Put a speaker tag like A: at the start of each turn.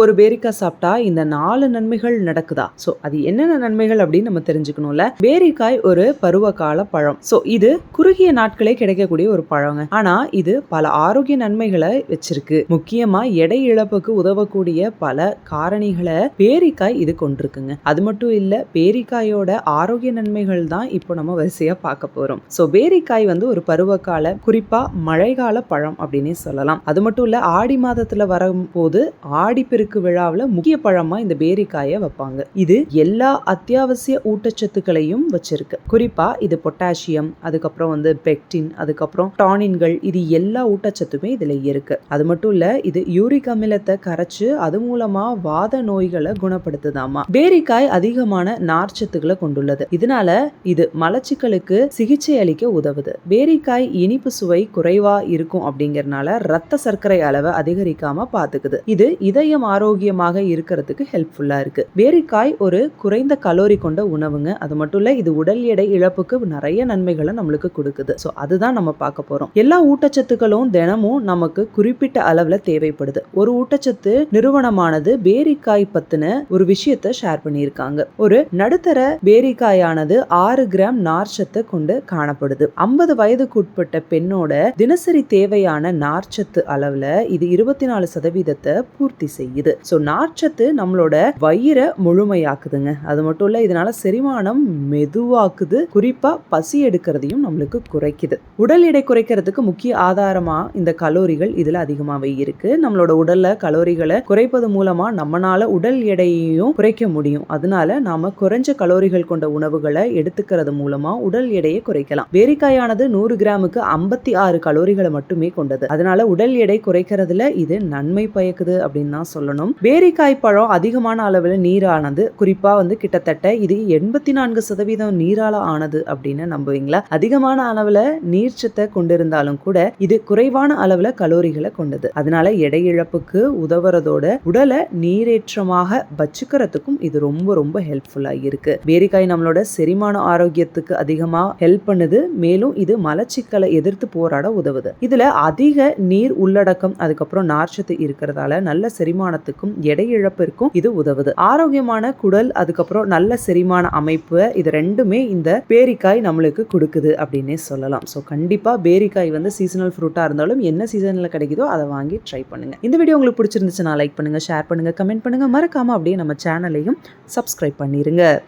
A: ஒரு பேரிக்காய் சாப்பிட்டா இந்த நாலு நன்மைகள் நடக்குதா? ஸோ அது என்னென்ன நன்மைகள் அப்படின்னு நம்ம தெரிஞ்சுக்கணும்ல? பேரிக்காய் ஒரு பருவகால பழம். ஸோ இது குறுகிய நாட்களே கிடைக்கக்கூடிய ஒரு பழங்க. ஆனா இது பல ஆரோக்கிய நன்மைகளை வச்சிருக்கு. முக்கியமா எடை இழப்புக்கு உதவக்கூடிய பல காரணிகளை பேரிக்காய் இது கொண்டிருக்குங்க. அது மட்டும் இல்ல பேரிக்காயோட ஆரோக்கிய நன்மைகள் தான் இப்போ நம்ம வரிசையா பார்க்க போறோம். ஸோ பேரிக்காய் வந்து ஒரு பருவகால குறிப்பா மழைக்கால பழம் அப்படின்னே சொல்லலாம். அது மட்டும் இல்ல ஆடி மாதத்துல வரும்போது ஆடிப்பெருக்கு விழாவில் முக்கிய பழமா இந்த பேரிக்காயை வைப்பாங்க. இது எல்லா அத்தியாவசிய ஊட்டச்சத்துக்களையும் வச்சிருக்கு. குறிப்பா இது பொட்டாசியம் அதுக்கப்புறம் வந்து பெக்டின் அதுக்கப்புறம் டானின்கள் இது எல்லா ஊட்டச்சத்துமே இதுல இருக்கு. அது மட்டும் இல்ல இது யூரிக் அமிலத்தை கரைச்சு அது மூலமா வாத நோய்களை குணப்படுத்துதாமா. பேரிக்காய் அதிகமான நார்ச்சத்துக்களை கொண்டுள்ளது. இதனால இது மலச்சிக்கலுக்கு சிகிச்சை அளிக்க உதவுது. பேரிக்காய் இனிப்பு சுவை குறைவா இருக்கும் அப்படிங்கறனால ரத்த சர்க்கரை அளவை அதிகரிக்காம பாத்துக்குது. இது இதயம் ஆரோக்கியமாக இருக்கிறதுக்கு ஹெல்ப்ஃபுல்லாக இருக்கு. பேரிக்காய் ஒரு குறைந்த கலோரி கொண்ட உணவுங்க. அது மட்டும் இல்லை இது உடல் எடை இழப்புக்கு நிறைய நன்மைகளை நம்மளுக்கு கொடுக்குது. ஸோ அதுதான் நம்ம பார்க்க போறோம். எல்லா ஊட்டச்சத்துக்களும் தினமும் நமக்கு குறிப்பிட்ட அளவில் தேவைப்படுது. ஒரு ஊட்டச்சத்து நிறுவனமானது பேரிக்காய் பத்தின ஒரு விஷயத்த ஷேர் பண்ணியிருக்காங்க. ஒரு நடுத்தர பேரிக்காயானது ஆறு கிராம் நார்ச்சத்தை கொண்டு காணப்படுது. ஐம்பது வயதுக்குட்பட்ட பெண்ணோட தினசரி தேவையான நார்ச்சத்து அளவில் இது இருபத்தி நாலு சதவீதத்தை பூர்த்தி செய்யுது. ஸோ நார்ச்சத்து நம்மளோட வயிறை முழுமையாக்குதுங்க. அது மட்டும் இல்லை இதனால செரிமானம் மெதுவாக்குது. குறிப்பா பசி எடுக்கிறதையும் நம்மளுக்கு குறைக்குது. உடல் எடை குறைக்கிறதுக்கு முக்கிய ஆதாரமா இந்த கலோரிகள் இதுல அதிகமாவே இருக்கு. நம்மளோட உடல்ல கலோரிகளை குறைப்பது மூலமா நம்மளால உடல் எடையையும் குறைக்க முடியும். அதனால நாம குறைஞ்ச கலோரிகள் கொண்ட உணவுகளை எடுத்துக்கிறது மூலமா உடல் எடையை குறைக்கலாம். பேரிக்காயானது நூறு கிராமுக்கு ஐம்பத்தி ஆறு கலோரிகளை மட்டுமே கொண்டது. அதனால உடல் எடை குறைக்கிறதுல இது நன்மை பயக்குது அப்படின்னு தான் சொல்லணும். பேரிக்காய் பழம் அதிகமான அளவில் நீரானது. குறிப்பா வந்து கிட்டத்தட்ட இது எண்பத்தி நான்கு சதவீதம் நீரால ஆனது அப்படின்னு நம்புவீங்களா? அதிகமான அளவுல நீர்ச்சத்தை கொண்டிருந்தாலும் கூட இது குறைவான அளவுல கலோரிகளை கொண்டது. அதனால எடை இழப்புக்கு உதவுறதோட உடலை நீரேற்றமாக வச்சுக்கிறதுக்கும் இது ரொம்ப ரொம்ப ஹெல்ப்ஃபுல்லா இருக்கு. பேரிக்காய் நம்மளோட செரிமான ஆரோக்கியத்துக்கு அதிகமா ஹெல்ப் பண்ணுது. மேலும் இது மலச்சிக்கலை எதிர்த்து போராட உதவுது. இதுல அதிக நீர் உள்ளடக்கம் அதுக்கப்புறம் நார்ச்சத்து இருக்கிறதால நல்ல செரிமானத்துக்கும் எடை இழப்பிற்கும் இது உதவுது. ஆரோக்கியமான குடல் அதுக்கப்புறம் நல்ல செரிமான அமைப்பு இது ரெண்டுமே இந்த பேரிக்காய் நம்மளுக்கு கொடுக்குது அப்படின்னே சொல்லலாம். ஸோ கண்டிப்பாக பேரிக்காய் வந்து சீசனல் ஃப்ரூட்டாக இருந்தாலும் என்ன சீசனில் கிடைக்குதோ அதை வாங்கி ட்ரை பண்ணுங்க. இந்த வீடியோ உங்களுக்கு பிடிச்சிருந்துச்சுன்னா லைக் பண்ணுங்க ஷேர் பண்ணுங்க கமெண்ட் பண்ணுங்க. மறக்காம அப்படியே நம்ம சேனலையும் சப்ஸ்கிரைப் பண்ணிருங்க.